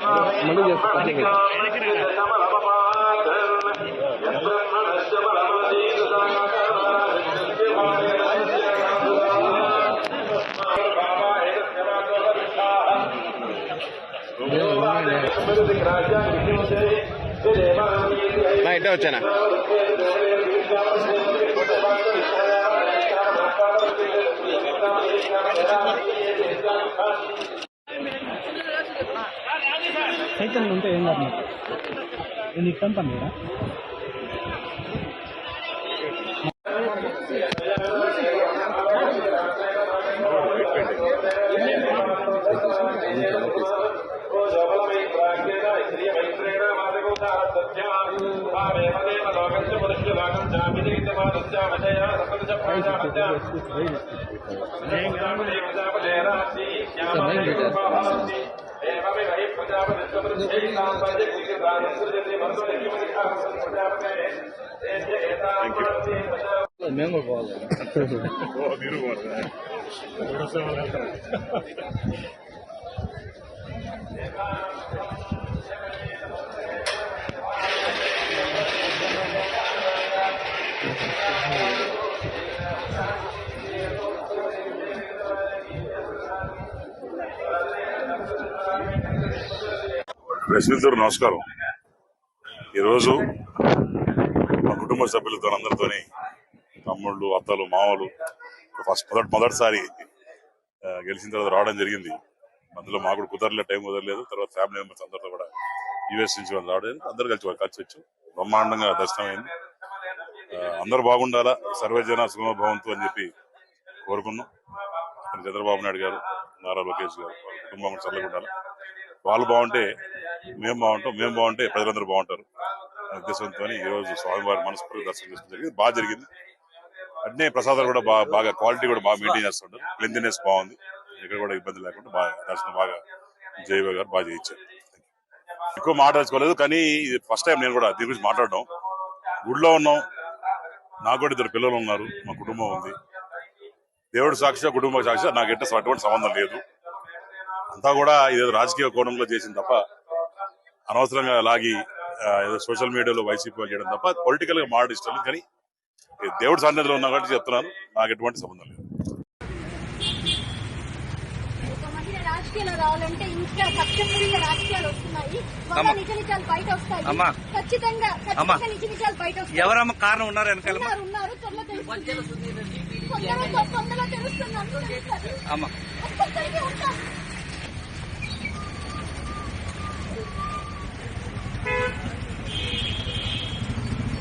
మళ్ళీ చేస్తా కటింగ్ నా ఇట్టే వచ్చానా? సైకిల్ ఉంటే ఏం కాదు నాకు నేను ఇస్తాను పని కదా మేము కూడా పోవాలి ప్రశ్నిద్దరు నమస్కారం. ఈరోజు మా కుటుంబ సభ్యులతో అందరితోని తమ్ముళ్ళు అత్తలు మామలు ఫస్ట్ మొదటి మొదటిసారి గెలిచిన తర్వాత రావడం జరిగింది. మధ్యలో మాకు కూడా కుదరలే టైం కుదరలేదు. తర్వాత ఫ్యామిలీ మెంబర్స్ అందరితో కూడా యూఎస్ నుంచి వాళ్ళు రావడం అందరు కలిసి కలిసి వచ్చు బ్రహ్మాండంగా దర్శనమైంది. అందరు అందరూ బాగుండాలా? సర్వజన సుఖమ భవంతు అని చెప్పి కోరుకున్నాం. చంద్రబాబు నాయుడు గారు నారా లోకేష్ గారు వాళ్ళ కుటుంబం చల్లగా ఉండాలి? వాళ్ళు బాగుంటే మేము బాగుంటాం మేము బాగుంటే ప్రజలందరూ బాగుంటారు. ఉద్దేశంతో ఈ రోజు స్వామివారి మనస్ఫూర్తి దర్శనం చేసుకోవడం జరిగింది. బాగా జరిగింది. అట్నే ప్రసాదాలు కూడా బాగా బాగా క్వాలిటీ కూడా బాగా మెయింటైన్ చేస్తుంటారు. క్లెన్లీనెస్ బాగుంది. ఎక్కడ కూడా ఇబ్బంది లేకుండా బాగా దర్శనం బాగా జయబాబు గారు బాగా చేయించారు. ఎక్కువ మాట్లాడుకోలేదు కానీ ఇది ఫస్ట్ టైం నేను కూడా దీని గురించి మాట్లాడడం. గుడిలో ఉన్నాం. నాకు కూడా ఇద్దరు పిల్లలు ఉన్నారు. మా కుటుంబం ఉంది. దేవుడు సాక్షిగా కుటుంబ సాక్షిగా నాకు ఎట్ట అటువంటి సంబంధం లేదు. అంతా కూడా ఇదేదో రాజకీయ కోణంలో చేసింది తప్ప అనవసరంగా లాగి ఏదో సోషల్ మీడియాలో వైసీపీ వాళ్ళు చేయడం తప్ప పొలిటికల్గా మాట ఇష్టం లేదు. కానీ దేవుడి సన్నిధిలో ఉన్నా కాబట్టి చెప్తున్నాను. నాకు ఎటువంటి సంబంధం లేదు. ఒక మహిళ రాజకీయాలు రావాలంటే ఇంకా కష్టపడిన రాజకీయాలు వస్తున్నాయి. మళ్ళా నిజ నిజాలు బయట వస్తాయి. అమ్మా. ఖచ్చితంగా అమ్మా. ఖచ్చితంగా నిజ నిజాలు బయట వస్తాయి. ఎవరమ్మ కారణం ఉన్నారు వెనకాల? ఉన్నారు త్వరలో తెలుస్తుంది.